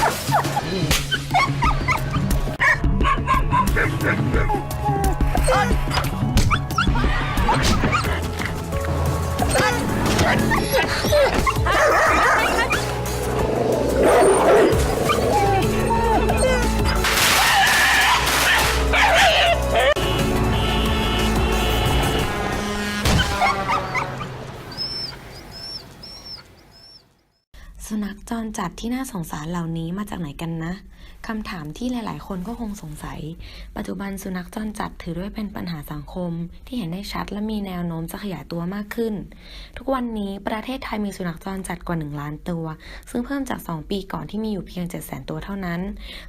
Ha ha ha! รจัดที่น่าสงสารเหล่านี้มาจากไหนกันนะคำถามที่หลาย ๆ คนก็คงสงสัย ปัจจุบันสุนัขจรจัดถือด้วยเป็นปัญหาสังคม ที่เห็นได้ชัดและมีแนวโน้มจะขยายตัวมากขึ้น ทุกวันนี้ประเทศไทยมีสุนัขจรจัดกว่า 1 ล้านตัว ซึ่งเพิ่มจาก 2 ปีก่อนที่มีอยู่เพียง 7 0 0 0 0ตัวเท่านั้น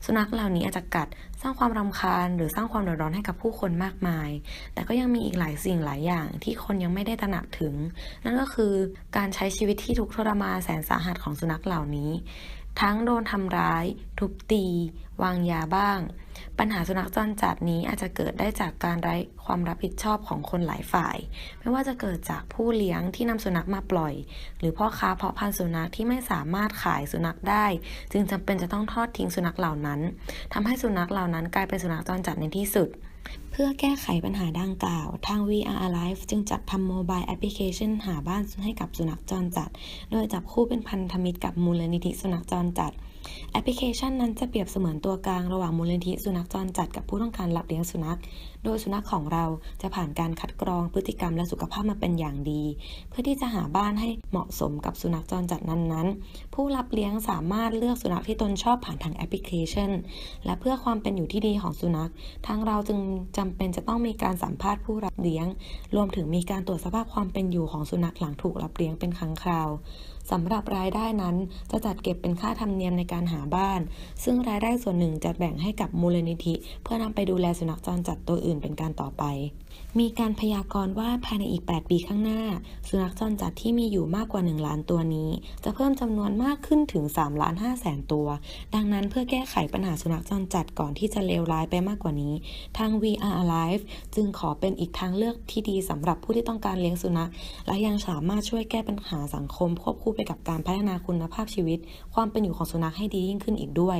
สุนัขเหล่านี้อาจจะกัด สร้างความรำคาญ หรือสร้างความเดือดร้อนให้กับผู้คนมากมาย แต่ก็ยังมีอีกหลายสิ่งหลายอย่างที่คนยังไม่ได้ตระหนักถึง นั่นก็คือการใช้ชีวิตที่ทุกข์ทรมานแสนสาหัสของสุนัขนักเหล่านี้ ทั้งโดนทำร้าย ทุบตี วางยาบ้างปัญหาสุนัขจรจัดนี้อาจจะเกิดได้จากการไร้ความรับผิดชอบของคนหลายฝ่าย ไม่ว่าจะเกิดจากผู้เลี้ยงที่นำสุนัขมาปล่อย หรือพ่อค้าเพาะพันธุ์สุนัขที่ไม่สามารถขายสุนัขได้ จึงจำเป็นจะต้องทอดทิ้งสุนัขเหล่านั้นทำให้สุนัขเหล่านั้นกลายเป็นสุนัขจรจัดในที่สุดเพื่อแก้ไขปัญหาดังกล่าว ทาง VR Alive จึงจัดทำโมบายแอปพลิเคชันหาบ้านให้กับสุนัขจรจัด โดยจับคู่เป็นพันธมิตรกับมูลนิธิสุนัขจรจัด แอปพลิเคชันนั้นจะเปรียบเสมือนตัวกลางระหว่างมูลนิธิสุนัขจรจัดกับผู้ต้องการรับเลี้ยงสุนัข โดยสุนัขของเราจะผ่านการคัดกรองพฤติกรรมและสุขภาพมาเป็นอย่างดี เพื่อที่จะหาบ้านให้เหมาะสมกับสุนัขจรจัดนั้นๆ ผู้รับเลี้ยงสามารถเลือกสุนัขที่ตนชอบผ่านทางแอปพลิเคชัน และเพื่อความเป็นอยู่ที่ดีของสุนัข ทางเราจึงจำเป็นจะต้องมีการสัมภาษณ์ผู้รับเลี้ยง รวมถึงมีการตรวจสภาพความเป็นอยู่ของสุนัขหลังถูกรับเลี้ยงเป็นครั้งคราวสำหรับรายได้นั้นจะจัดเก็บเป็นค่าธรรมเนียมในการหาบ้าน ซึ่งรายได้ส่วนหนึ่งจะแบ่งให้กับมูลนิธิ เพื่อนำไปดูแลสุนัขจรจัดตัวอื่นเป็นการต่อไป มีการพยากรณ์ว่าภายในอีก 8 ปีข้างหน้า สุนัขจรจัดที่มีอยู่มากกว่า 1 ล้านตัวนี้ จะเพิ่มจำนวนมากขึ้นถึง3ล้าน5แสนตัว ดังนั้นเพื่อแก้ไขปัญหาสุนัขจรจัดก่อนที่จะเลวร้ายไปมากกว่านี้ ทาง VR Alive จึงขอเป็นอีกทางเลือกที่ดีสำหรับผู้ที่ต้องการเลี้ยงสุนัข และยังสามารถช่วยแก้ปัญหาสังคมควบคู่ไปกับการพัฒนาคุณภาพชีวิต ความเป็นอยู่ของสุนัขให้ดียิ่งขึ้นอีกด้วย